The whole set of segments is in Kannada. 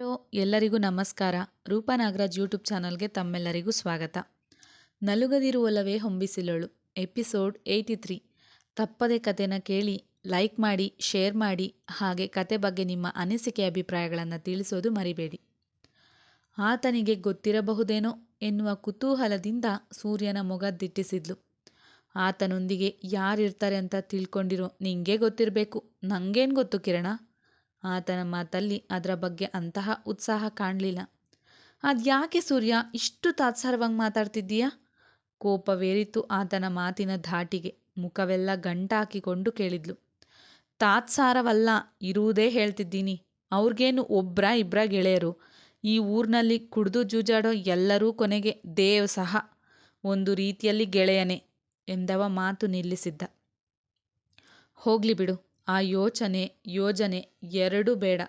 ಹಲೋ, ಎಲ್ಲರಿಗೂ ನಮಸ್ಕಾರ. ರೂಪಾ ನಾಗರಾಜ್ ಯೂಟ್ಯೂಬ್ ಚಾನಲ್ಗೆ ತಮ್ಮೆಲ್ಲರಿಗೂ ಸ್ವಾಗತ. ನಲುಗದಿರುವಲವೇ ಹೊಂಬಿಸಿಲಳು. ಎಪಿಸೋಡ್ ಏಯ್ಟಿ ತ್ರೀ ತಪ್ಪದೆ ಕತೆನ ಕೇಳಿ, ಲೈಕ್ ಮಾಡಿ, ಶೇರ್ ಮಾಡಿ, ಹಾಗೆ ಕತೆ ಬಗ್ಗೆ ನಿಮ್ಮ ಅನಿಸಿಕೆ ಅಭಿಪ್ರಾಯಗಳನ್ನು ತಿಳಿಸೋದು ಮರಿಬೇಡಿ. ಆತನಿಗೆ ಗೊತ್ತಿರಬಹುದೇನೋ ಎನ್ನುವ ಕುತೂಹಲದಿಂದ ಸೂರ್ಯನ ಮೊಗ ದಿಟ್ಟಿಸಿದ್ಲು. ಆತನೊಂದಿಗೆ ಯಾರಿರ್ತಾರೆ ಅಂತ ತಿಳ್ಕೊಂಡಿರೋ ನಿಂಗೆ ಗೊತ್ತಿರಬೇಕು. ನನಗೇನು ಗೊತ್ತು ಕಿರಣ? ಆತನ ಮಾತಲ್ಲಿ ಅದರ ಬಗ್ಗೆ ಅಂತಹ ಉತ್ಸಾಹ ಕಾಣಲಿಲ್ಲ. ಅದ್ಯಾಕೆ ಸೂರ್ಯ ಇಷ್ಟು ತಾತ್ಸಾರವಾಗಿ ಮಾತಾಡ್ತಿದ್ದೀಯಾ? ಕೋಪವೇರಿತು ಆತನ ಮಾತಿನ ಧಾಟಿಗೆ. ಮುಖವೆಲ್ಲ ಗಂಟಾಕಿಕೊಂಡು ಕೇಳಿದ್ಲು. ತಾತ್ಸಾರವಲ್ಲ, ಇರುವುದೇ ಹೇಳ್ತಿದ್ದೀನಿ. ಅವ್ರಿಗೇನು ಒಬ್ರ ಇಬ್ರ ಗೆಳೆಯರು. ಈ ಊರಿನಲ್ಲಿ ಕುಡಿದು ಜೂಜಾಡೋ ಎಲ್ಲರೂ ಕೊನೆಗೆ ದೇವ್ ಸಹ. ಒಂದು ರೀತಿಯಲ್ಲಿ ಗೆಳೆಯನೇ ಎಂದವ ಮಾತು ನಿಲ್ಲಿಸಿದ್ದ. ಹೋಗ್ಲಿ ಬಿಡು. ಆ ಯೋಚನೆ, ಯೋಜನೆ ಎರಡೂ ಬೇಡ.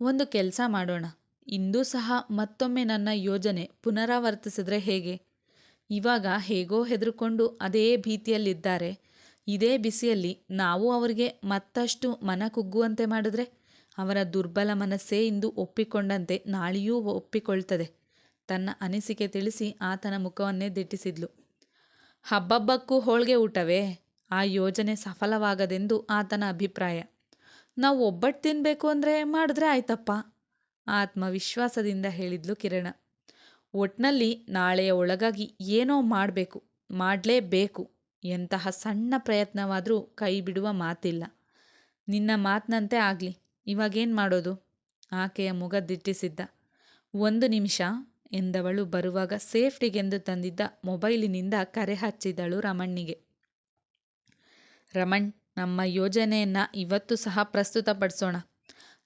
ಒಂದು ಕೆಲಸ ಮಾಡೋಣ. ಇಂದೂ ಸಹ ಮತ್ತೊಮ್ಮೆ ನನ್ನ ಯೋಜನೆ ಪುನರಾವರ್ತಿಸಿದ್ರೆ ಹೇಗೆ? ಇವಾಗ ಹೇಗೋ ಹೆದರ್ಕೊಂಡು ಅದೇ ಭೀತಿಯಲ್ಲಿದ್ದಾರೆ. ಇದೇ ಬಿಸಿಯಲ್ಲಿ ನಾವು ಅವರಿಗೆ ಮತ್ತಷ್ಟು ಮನ ಕುಗ್ಗುವಂತೆ ಮಾಡಿದ್ರೆ ಅವರ ದುರ್ಬಲ ಮನಸ್ಸೇ ಇಂದು ಒಪ್ಪಿಕೊಂಡಂತೆ ನಾಳೆಯೂ ಒಪ್ಪಿಕೊಳ್ತದೆ. ತನ್ನ ಅನಿಸಿಕೆ ತಿಳಿಸಿ ಆತನ ಮುಖವನ್ನೇ ದಿಟ್ಟಿಸಿದ್ಲು. ಹಬ್ಬಬ್ಬಕ್ಕೂ ಹೋಳಿಗೆ ಊಟವೇ? ಆ ಯೋಜನೆ ಸಫಲವಾಗದೆಂದು ಆತನ ಅಭಿಪ್ರಾಯ. ನಾವು ಒಬ್ಬಟ್ಟು ತಿನ್ನಬೇಕು ಅಂದರೆ ಮಾಡಿದ್ರೆ ಆಯ್ತಪ್ಪ, ಆತ್ಮವಿಶ್ವಾಸದಿಂದ ಹೇಳಿದ್ಲು ಕಿರಣ. ಒಟ್ನಲ್ಲಿ ನಾಳೆಯ ಒಳಗಾಗಿ ಏನೋ ಮಾಡಬೇಕು, ಮಾಡಲೇಬೇಕು ಎಂತಹ ಸಣ್ಣ ಪ್ರಯತ್ನವಾದರೂ ಕೈ ಬಿಡುವ ಮಾತಿಲ್ಲ. ನಿನ್ನ ಮಾತಿನಂತೆ ಆಗಲಿ, ಇವಾಗೇನು ಮಾಡೋದು? ಆಕೆಯ ಮುಗ ದಿಟ್ಟಿಸಿದ್ದ. ಒಂದು ನಿಮಿಷ ಎಂದವಳು ಬರುವಾಗ ಸೇಫ್ಟಿಗೆಂದು ತಂದಿದ್ದ ಮೊಬೈಲಿನಿಂದ ಕರೆ ಹಚ್ಚಿದಳು ರಮಣ್ಣಿಗೆ. ರಮಣ್, ನಮ್ಮ ಯೋಜನೆಯನ್ನ ಇವತ್ತು ಸಹ ಪ್ರಸ್ತುತಪಡಿಸೋಣ.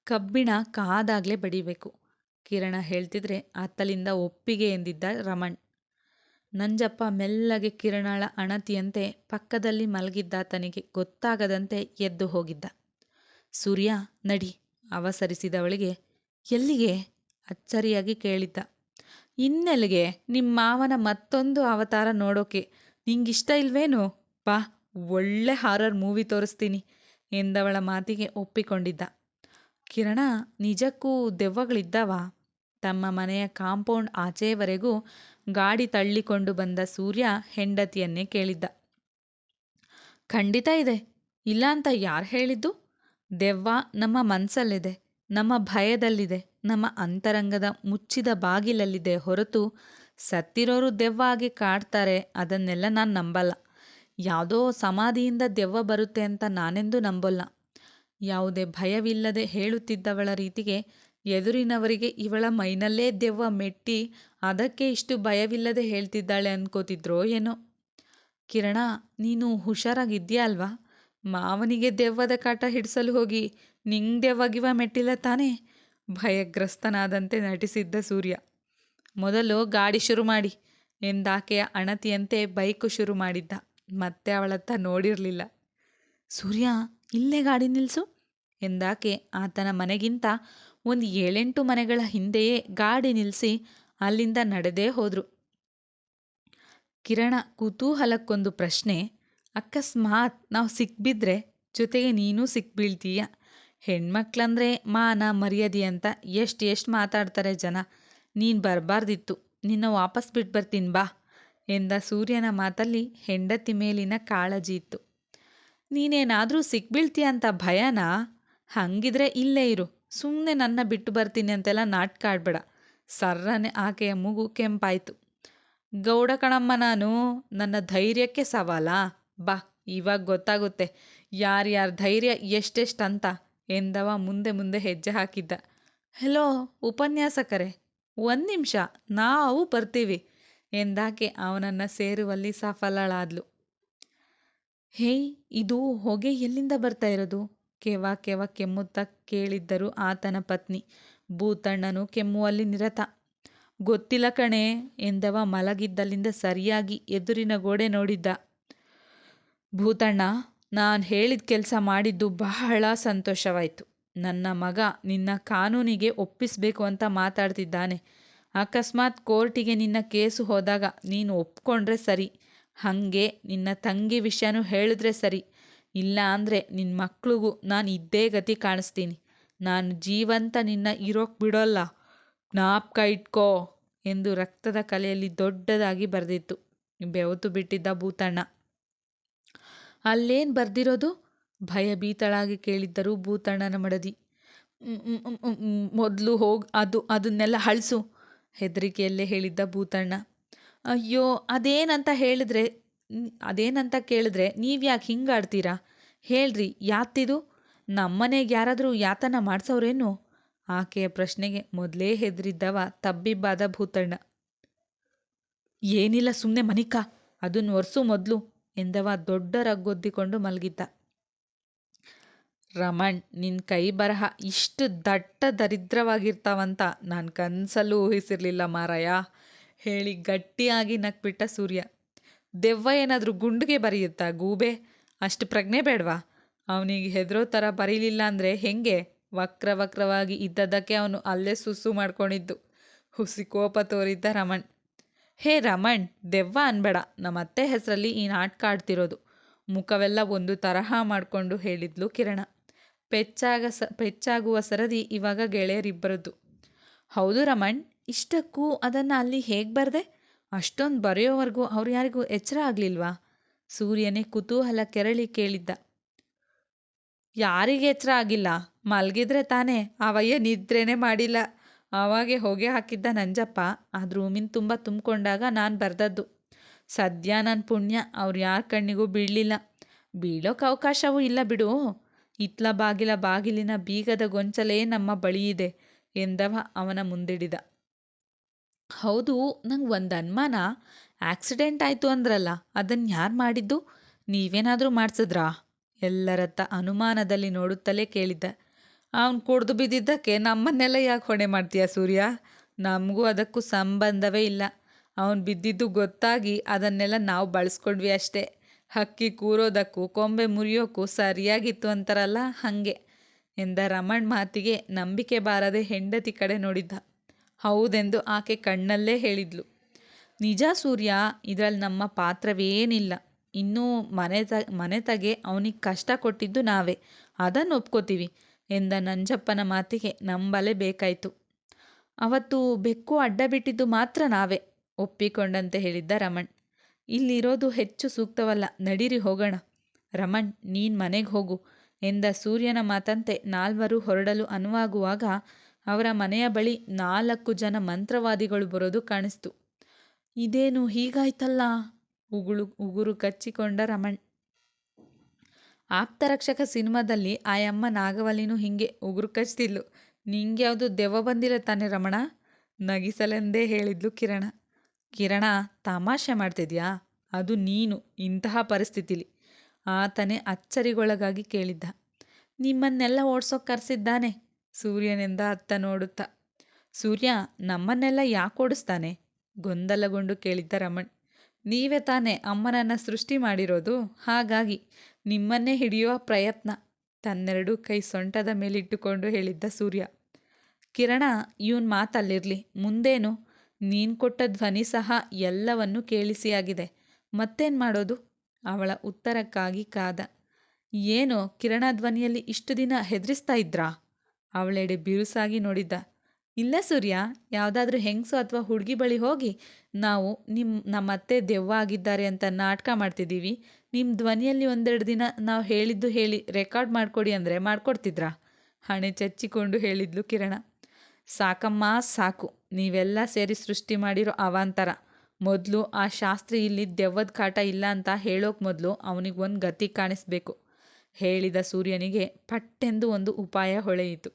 ಕಬ್ಬಿಣ ಕಾದಾಗ್ಲೇ ಬಡಿಬೇಕು. ಕಿರಣ ಹೇಳ್ತಿದ್ರೆ ಅತ್ತಲಿಂದ ಒಪ್ಪಿಗೆ ಎಂದಿದ್ದ ರಮಣ್. ನಂಜಪ್ಪ ಮೆಲ್ಲಗೆ ಕಿರಣಳ ಅಣತಿಯಂತೆ ಪಕ್ಕದಲ್ಲಿ ಮಲಗಿದ್ದಾತನಿಗೆ ಗೊತ್ತಾಗದಂತೆ ಎದ್ದು ಹೋಗಿದ್ದ. ಸೂರ್ಯ, ನಡಿ, ಅವಸರಿಸಿದವಳಿಗೆ, ಎಲ್ಲಿಗೆ? ಅಚ್ಚರಿಯಾಗಿ ಕೇಳಿದ್ದ. ಇನ್ನೆಲ್ಲಿಗೆ? ನಿಮ್ಮ ಮಾವನ ಮತ್ತೊಂದು ಅವತಾರ ನೋಡೋಕೆ. ನಿಂಗಿಷ್ಟ ಇಲ್ವೇನು? ಬಾ. ಒಳ್ಳೆ ಹಾರರ್ ಮೂವಿ ತೋರಿಸ್ತೀನಿ ಎಂದವಳ ಮಾತಿಗೆ ಒಪ್ಪಿಕೊಂಡಿದ್ದ. ಕಿರಣ, ನಿಜಕ್ಕೂ ದೆವ್ವಗಳಿದ್ದವಾ? ತಮ್ಮ ಮನೆಯ ಕಾಂಪೌಂಡ್ ಆಚೆಯವರೆಗೂ ಗಾಡಿ ತಳ್ಳಿಕೊಂಡು ಬಂದ ಸೂರ್ಯ ಹೆಂಡತಿಯನ್ನೇ ಕೇಳಿದ್ದ. ಖಂಡಿತ ಇದೆ. ಇಲ್ಲ ಅಂತ ಯಾರು ಹೇಳಿದ್ದು? ದೆವ್ವ ನಮ್ಮ ಮನಸ್ಸಲ್ಲಿದೆ ನಮ್ಮ ಭಯದಲ್ಲಿದೆ, ನಮ್ಮ ಅಂತರಂಗದ ಮುಚ್ಚಿದ ಬಾಗಿಲಲ್ಲಿದೆ ಹೊರತು ಸತ್ತಿರೋರು ದೆವ್ವ ಆಗಿ ಕಾಡ್ತಾರೆ ಅದನ್ನೆಲ್ಲ ನಾನು ನಂಬಲ್ಲ. ಯಾವುದೋ ಸಮಾಧಿಯಿಂದ ದೆವ್ವ ಬರುತ್ತೆ ಅಂತ ನಾನೆಂದೂ ನಂಬಲ್ಲ. ಯಾವುದೇ ಭಯವಿಲ್ಲದೆ ಹೇಳುತ್ತಿದ್ದವಳ ರೀತಿಗೆ ಎದುರಿನವರಿಗೆ ಇವಳ ಮೈನಲ್ಲೇ ದೆವ್ವ ಮೆಟ್ಟಿ ಅದಕ್ಕೆ ಇಷ್ಟು ಭಯವಿಲ್ಲದೆ ಹೇಳ್ತಿದ್ದಾಳೆ ಅನ್ಕೋತಿದ್ರೋ ಏನೋ. ಕಿರಣ, ನೀನು ಹುಷಾರಾಗಿದ್ಯಾ ಅಲ್ವಾ? ಮಾವನಿಗೆ ದೆವ್ವದ ಕಾಟ ಹಿಡಿಸಲು ಹೋಗಿ ನಿಂಗೆ ದೆವ್ವಗಿವ ಮೆಟ್ಟಿಲ್ಲ ತಾನೇ? ಭಯಗ್ರಸ್ತನಾದಂತೆ ನಟಿಸಿದ್ದ ಸೂರ್ಯ. ಮೊದಲು ಗಾಡಿ ಶುರು ಮಾಡಿ, ಎಂದಾಕೆಯ ಅಣತಿಯಂತೆ ಬೈಕು ಶುರು ಮಾಡಿದ್ದ. ಮತ್ತೆ ಅವಳತ್ತ ನೋಡಿರಲಿಲ್ಲ. ಸೂರ್ಯ, ಇಲ್ಲೇ ಗಾಡಿ ನಿಲ್ಲಿಸು ಎಂದಾಕೆ ಆತನ ಮನೆಗಿಂತ ಒಂದು ಏಳೆಂಟು ಮನೆಗಳ ಹಿಂದೆಯೇ ಗಾಡಿ ನಿಲ್ಲಿಸಿ ಅಲ್ಲಿಂದ ನಡೆದೇ ಹೋದ್ರು. ಕಿರಣ ಕುತೂಹಲಕ್ಕೊಂದು ಪ್ರಶ್ನೆ, ಅಕಸ್ಮಾತ್ ನಾವು ಸಿಕ್ಬಿದ್ರೆ ಜೊತೆಗೆ ನೀನೂ ಸಿಕ್ಬೀಳ್ತೀಯ? ಹೆಣ್ಮಕ್ಳಂದ್ರೆ ಮಾನ ಮರ್ಯಾದೆ ಅಂತ ಎಷ್ಟು ಎಷ್ಟು ಮಾತಾಡ್ತಾರೆ ಜನ. ನೀನು ಬರಬಾರ್ದಿತ್ತು. ನಿನ್ನ ವಾಪಸ್ ಬಿಟ್ಟು ಬರ್ತೀನಿ ಬಾ. ಎಂದ ಸೂರ್ಯನ ಮಾತಲ್ಲಿ ಹೆಂಡತಿ ಮೇಲಿನ ಕಾಳಜಿ ಇತ್ತು ನೀನೇನಾದರೂ ಸಿಕ್ಬೀಳ್ತೀಯ ಅಂತ ಭಯನಾ? ಹಂಗಿದ್ರೆ ಇಲ್ಲೇ ಇರು. ಸುಮ್ಮನೆ ನನ್ನ ಬಿಟ್ಟು ಬರ್ತೀನಿ ಅಂತೆಲ್ಲ ನಾಟಕ ಕಾಡ್ಬೇಡ ಸರ್ರನೆ ಆಕೆಯ ಮೂಗು ಕೆಂಪಾಯಿತು. ಗೌಡ ಕಣಮ್ಮ ನಾನು, ನನ್ನ ಧೈರ್ಯಕ್ಕೆ ಸವಾಲಾ? ಬಾ, ಇವಾಗ ಗೊತ್ತಾಗುತ್ತೆ. ಯಾರ್ಯಾರ ಧೈರ್ಯ ಎಷ್ಟೆಷ್ಟಂತ ಎಂದವ ಮುಂದೆ ಮುಂದೆ ಹೆಜ್ಜೆ ಹಾಕಿದ್ದ. ಹೆಲೋ, ಉಪನ್ಯಾಸಕರೇ, ಒಂದು ನಿಮಿಷ, ನಾವು ಬರ್ತೀವಿ. ಎಂದಾಕೆ ಅವನನ್ನು ಸೇರುವಲ್ಲಿ ಸಫಲಳಾದ್ಲು. ಹೇಯ್, ಇದು ಹೊಗೆ ಎಲ್ಲಿಂದ ಬರ್ತಾ ಇರೋದು? ಕೆವ ಕೆವ ಕೆಮ್ಮುತ್ತಾ ಕೇಳಿದ್ದರು ಆತನ ಪತ್ನಿ. ಭೂತಣ್ಣನು ಕೆಮ್ಮುವಲ್ಲಿ ನಿರತ. ಗೊತ್ತಿಲ್ಲ ಕಣೆ, ಎಂದವ ಮಲಗಿದ್ದಲ್ಲಿಂದ ಸರಿಯಾಗಿ ಎದುರಿನ ಗೋಡೆ ನೋಡಿದ್ದ. ಭೂತಣ್ಣ, ನಾನು ಹೇಳಿದ ಕೆಲಸ ಮಾಡಿದ್ದು ಬಹಳ ಸಂತೋಷವಾಯಿತು. ನನ್ನ ಮಗ ನಿನ್ನ ಕಾನೂನಿಗೆ ಒಪ್ಪಿಸಬೇಕು ಅಂತ ಮಾತಾಡ್ತಿದ್ದಾನೆ. ಅಕಸ್ಮಾತ್ ಕೋರ್ಟಿಗೆ ನಿನ್ನ ಕೇಸು ಹೋದಾಗ ನೀನು ಒಪ್ಕೊಂಡ್ರೆ ಸರಿ. ಹಾಗೆ ನಿನ್ನ ತಂಗಿ ವಿಷಯನೂ ಹೇಳಿದ್ರೆ ಸರಿ. ಇಲ್ಲ ಅಂದರೆ ನಿನ್ನ ಮಕ್ಳಿಗೂ ನಾನು ಇದ್ದೇ ಗತಿ ಕಾಣಿಸ್ತೀನಿ. ನಾನು ಜೀವಂತ ನಿನ್ನ ಇರೋಕ್ ಬಿಡೋಲ್ಲ. ಜ್ಞಾಪಕ ಇಟ್ಕೋ ಎಂದು ರಕ್ತದ ಕಲೆಯಲ್ಲಿ ದೊಡ್ಡದಾಗಿ ಬರೆದಿತ್ತು. ಬೆವತು ಬಿಟ್ಟಿದ್ದ ಭೂತಣ್ಣ. ಅಲ್ಲೇನು ಬರ್ದಿರೋದು? ಭಯಭೀತಳಾಗಿ ಕೇಳಿದ್ದರು ಭೂತಣ್ಣನ ಮಡದಿ. ಮೊದಲು ಹೋಗಿ, ಅದು, ಅದನ್ನೆಲ್ಲ ಅಳಿಸು. ಹೆದರಿಕೆಯಲ್ಲೇ ಹೇಳಿದ್ದ ಭೂತಣ್ಣ. ಅಯ್ಯೋ, ಅದೇನಂತ ಹೇಳಿದ್ರೆ ಅದೇನಂತ ಕೇಳಿದ್ರೆ ನೀವ್ಯಾಕೆ ಯಾಕೆ ಹಿಂಗೆ ಆಡ್ತೀರಾ ಹೇಳ್ರಿ ಯಾತಿದು ನಮ್ಮನೆಗೆ ಯಾರಾದರೂ ಯಾತನ ಮಾಡಿಸೋರೇನು ಆಕೆಯ ಪ್ರಶ್ನೆಗೆ ಮೊದಲೇ ಹೆದರಿದ್ದವ ತಬ್ಬಿಬ್ಬಾದ ಭೂತಣ್ಣ. ಏನಿಲ್ಲ ಸುಮ್ಮನೆ ಮನಿಕ ಅದನ್ನು ಒರೆಸು ಮೊದಲು ಎಂದವ ದೊಡ್ಡ ರಗ್ಗೊದ್ದಿಕೊಂಡು ಮಲಗಿದ್ದ. ರಮಣ್ ನಿನ್ನ ಕೈ ಬರಹ ಇಷ್ಟು ದಟ್ಟ ದರಿದ್ರವಾಗಿರ್ತಾವಂತ. ನಾನು ಕನಸಲ್ಲೂ ಊಹಿಸಿರ್ಲಿಲ್ಲ ಮಾರಾಯ. ಹೇಳಿ ಗಟ್ಟಿಯಾಗಿ ನಕ್ಬಿಟ್ಟ ಸೂರ್ಯ. ದೆವ್ವ ಏನಾದರೂ ಗುಂಡಿಗೆ ಬರೆಯುತ್ತಾ ಗೂಬೆ? ಅಷ್ಟು ಪ್ರಜ್ಞೆ ಬೇಡವಾ? ಅವನಿಗೆ ಹೆದರೋ ಥರ ಬರೀಲಿಲ್ಲ ಅಂದರೆ ಹೆಂಗೆ? ವಕ್ರ ವಕ್ರವಾಗಿ ಇದ್ದದ್ದಕ್ಕೆ ಅವನು ಅಲ್ಲೇ ಸುಸ್ಸು ಮಾಡ್ಕೊಂಡಿದ್ದು. ಹುಸಿ ಕೋಪ ತೋರಿದ್ದ ರಮಣ್. ಹೇ ರಮಣ್, ದೆವ್ವ ಅನ್ಬೇಡ. ನಮ್ಮ ಅತ್ತೆ ಹೆಸರಲ್ಲಿ ಈ ನಾಟಕ ಆಡ್ತಿರೋದು ಮುಖವೆಲ್ಲ ಒಂದು ತರಹ ಮಾಡಿಕೊಂಡು ಹೇಳಿದ್ಲು ಕಿರಣ. ಪೆಚ್ಚಾಗ ಸ, ಪೆಚ್ಚಾಗುವ ಸರದಿ ಇವಾಗ ಗೆಳೆಯರಿಬ್ಬರದ್ದು. ಹೌದು ರಮಣ್, ಇಷ್ಟಕ್ಕೂ ಅದನ್ನು ಅಲ್ಲಿ ಹೇಗೆ ಬರೆದೆ? ಅಷ್ಟೊಂದು ಬರೆಯೋವರೆಗೂ ಅವ್ರು ಯಾರಿಗೂ ಎಚ್ಚರ ಆಗಲಿಲ್ವಾ? ಸೂರ್ಯನೇ ಕುತೂಹಲ ಕೆರಳಿ ಕೇಳಿದ್ದ. ಯಾರಿಗೆ ಎಚ್ಚರ ಆಗಿಲ್ಲ? ಮಲಗಿದ್ರೆ ತಾನೇ, ಅವಯ್ಯ ನಿದ್ರೇನೇ ಮಾಡಿಲ್ಲ. ಆವಾಗೆ ಹೊಗೆ ಹಾಕಿದ್ದ ನಂಜಪ್ಪ ಆ ರೂಮಿನ ತುಂಬ ತುಂಬಿಕೊಂಡಾಗ ನಾನು ಬರ್ದದ್ದು. ಸದ್ಯ ನನ್ನ ಪುಣ್ಯ, ಅವ್ರು ಯಾರ ಕಣ್ಣಿಗೂ ಬೀಳಲಿಲ್ಲ. ಬೀಳೋಕೆ ಅವಕಾಶವೂ ಇಲ್ಲ ಬಿಡು. ಇತ್ಲ ಬಾಗಿಲ ಬಾಗಿಲಿನ ಬೀಗದ ಗೊಂಚಲೇ ನಮ್ಮ ಬಳಿಯಿದೆ ಎಂದವ ಅವನ ಮುಂದಿಡಿದ. ಹೌದು, ನಂಗೆ ಒಂದು ಅನುಮಾನ. ಆಕ್ಸಿಡೆಂಟ್ ಆಯಿತು ಅಂದ್ರಲ್ಲ ಅದನ್ನು ಯಾರು ಮಾಡಿದ್ದು? ನೀವೇನಾದರೂ ಮಾಡಿಸಿದ್ರಾ? ಎಲ್ಲರತ್ತ ಅನುಮಾನದಲ್ಲಿ ನೋಡುತ್ತಲೇ ಕೇಳಿದ್ದ. ಅವನು ಕುಡ್ದು ಬಿದ್ದಿದ್ದಕ್ಕೆ ನಮ್ಮನ್ನೆಲ್ಲ ಯಾಕೆ ಹೊಣೆ ಮಾಡ್ತೀಯ ಸೂರ್ಯ? ನಮಗೂ ಅದಕ್ಕೂ ಸಂಬಂಧವೇ ಇಲ್ಲ. ಅವನು ಬಿದ್ದಿದ್ದು ಗೊತ್ತಾಗಿ ಅದನ್ನೆಲ್ಲ ನಾವು ಬಳಸ್ಕೊಂಡ್ವಿ ಅಷ್ಟೇ. ಹಕ್ಕಿ ಕೂರೋದಕ್ಕೂ ಕೊಂಬೆ ಮುರಿಯೋಕ್ಕೂ ಸರಿಯಾಗಿತ್ತು ಅಂತಾರಲ್ಲ ಹಾಗೆ ಎಂದ ರಮಣ್ ಮಾತಿಗೆ ನಂಬಿಕೆ ಬಾರದೆ ಹೆಂಡತಿ ಕಡೆ ನೋಡಿದ್ದ. ಹೌದೆಂದು ಆಕೆ ಕಣ್ಣಲ್ಲೇ ಹೇಳಿದ್ಲು. ನಿಜ ಸೂರ್ಯ, ಇದರಲ್ಲಿ ನಮ್ಮ ಪಾತ್ರವೇನಿಲ್ಲ. ಇನ್ನೂ ಮನೆ ತ, ಮನೆ ತಗೆ ಅವನಿಗೆ ಕಷ್ಟ ಕೊಟ್ಟಿದ್ದು ನಾವೇ. ಅದನ್ನು ಒಪ್ಕೋತೀವಿ ಎಂದ ನಂಜಪ್ಪನ ಮಾತಿಗೆ ನಂಬಲೇ ಬೇಕಾಯಿತು. ಅವತ್ತು ಬೆಕ್ಕು ಅಡ್ಡ ಬಿಟ್ಟಿದ್ದು ಮಾತ್ರ ನಾವೇ, ಒಪ್ಪಿಕೊಂಡಂತೆ ಹೇಳಿದ್ದ ರಮಣ್. ಇಲ್ಲಿರೋದು ಹೆಚ್ಚು ಸೂಕ್ತವಲ್ಲ. ನಡೀರಿ ಹೋಗೋಣ. ರಮಣ್, ನೀನು ಮನೆಗೆ ಹೋಗು ಎಂದ ಸೂರ್ಯನ ಮಾತಂತೆ ನಾಲ್ವರು ಹೊರಡಲು ಅನುವಾಗುವಾಗ ಅವರ ಮನೆಯ ಬಳಿ ನಾಲ್ಕು ಜನ ಮಂತ್ರವಾದಿಗಳು ಬರೋದು ಕಾಣಿಸ್ತು. ಇದೇನು ಹೀಗಾಯ್ತಲ್ಲ? ಉಗುಳು, ಉಗುರು ಕಚ್ಚಿಕೊಂಡ ರಮಣ್. ಆಪ್ತರಕ್ಷಕ ಸಿನಿಮಾದಲ್ಲಿ ಆಯಮ್ಮ ನಾಗವಲಿನೂ ಹಿಂಗೆ ಉಗುರು ಕಚ್ತಿದ್ಲು. ನಿಂಗೆ ಯಾವುದು ದೆವ್ವ ಬಂದಿಲ್ಲ ತಾನೆ ರಮಣ? ನಗಿಸಲೆಂದೇ ಹೇಳಿದ್ಲು ಕಿರಣ. ಕಿರಣ, ತಮಾಷೆ ಮಾಡ್ತಿದ್ಯಾ? ಅದು ನೀನು, ಇಂತಹ ಪರಿಸ್ಥಿತಿಲಿ. ಆತನೇ ಅಚ್ಚರಿಗೊಳಗಾಗಿ ಕೇಳಿದ್ದ. ನಿಮ್ಮನ್ನೆಲ್ಲ ಓಡ್ಸೋಕ್ ಕರೆಸಿದ್ದಾನೆ? ಸೂರ್ಯನೆಂದ ಅತ್ತ ನೋಡುತ್ತಾ. ಸೂರ್ಯ, ನಮ್ಮನ್ನೆಲ್ಲ ಯಾಕೆ ಓಡಿಸ್ತಾನೆ? ಗೊಂದಲಗೊಂಡು ಕೇಳಿದ್ದ ರಮಣ್. ನೀವೇ ತಾನೇ ಅಮ್ಮನನ್ನು ಸೃಷ್ಟಿ ಮಾಡಿರೋದು? ಹಾಗಾಗಿ ನಿಮ್ಮನ್ನೇ ಹಿಡಿಯುವ ಪ್ರಯತ್ನ. ತನ್ನೆರಡು ಕೈ ಸೊಂಟದ ಮೇಲಿಟ್ಟುಕೊಂಡು ಹೇಳಿದ್ದ ಸೂರ್ಯ. ಕಿರಣ, ಇವನ್ ಮಾತಲ್ಲಿರಲಿ. ಮುಂದೇನು? ನೀನು ಕೊಟ್ಟ ಧ್ವನಿ ಸಹ ಎಲ್ಲವನ್ನೂ ಕೇಳಿಸಿಯಾಗಿದೆ. ಮತ್ತೇನು ಮಾಡೋದು? ಅವಳ ಉತ್ತರಕ್ಕಾಗಿ ಕಾದ. ಏನೋ ಕಿರಣ ಧ್ವನಿಯಲ್ಲಿ ಇಷ್ಟು ದಿನ ಹೆದರಿಸ್ತಾ ಇದ್ರಾ? ಅವಳೆಡೆ ಬಿರುಸಾಗಿ ನೋಡಿದ್ದ. ಇಲ್ಲ ಸೂರ್ಯ, ಯಾವುದಾದ್ರೂ ಹೆಂಗಸು ಅಥವಾ ಹುಡುಗಿ ಬಳಿ ಹೋಗಿ ನಾವು ನಿಮ್ಮ ನಮ್ಮತ್ತೆ ದೆವ್ವ ಆಗಿದ್ದಾರೆ ಅಂತ ನಾಟಕ ಮಾಡ್ತಿದ್ದೀವಿ. ನಿಮ್ಮ ಧ್ವನಿಯಲ್ಲಿ ಒಂದೆರಡು ದಿನ ನಾವು ಹೇಳಿದ್ದು ಹೇಳಿ ರೆಕಾರ್ಡ್ ಮಾಡಿಕೊಡಿ ಅಂದರೆ ಮಾಡ್ಕೊಡ್ತಿದ್ರಾ? ಹಣೆ ಚಚ್ಚಿಕೊಂಡು ಹೇಳಿದ್ಲು ಕಿರಣ. ಸಾಕಮ್ಮ, ಸಾಕು. ನೀವೆಲ್ಲ ಸೇರಿ ಸೃಷ್ಟಿ ಮಾಡಿರೋ ಅವಾಂತರ. ಮೊದಲು ಆ ಶಾಸ್ತ್ರಿ ಇಲ್ಲಿ ದೆವ್ವದ ಕಾಟ ಇಲ್ಲ ಅಂತ ಹೇಳೋಕ್ ಮೊದಲು ಅವನಿಗೆ ಒಂದು ಗತಿ ಕಾಣಿಸ್ಬೇಕು. ಹೇಳಿದ ಸೂರ್ಯನಿಗೆ ಪಟ್ಟೆಂದು ಒಂದು ಉಪಾಯ ಹೊಳೆಯಿತು.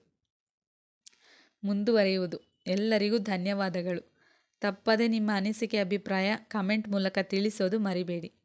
ಮುಂದುವರಿಯುವುದು. ಎಲ್ಲರಿಗೂ ಧನ್ಯವಾದಗಳು. ತಪ್ಪದೆ ನಿಮ್ಮ ಅನಿಸಿಕೆ, ಅಭಿಪ್ರಾಯ ಕಮೆಂಟ್ ಮೂಲಕ ತಿಳಿಸೋದು ಮರಿಬೇಡಿ.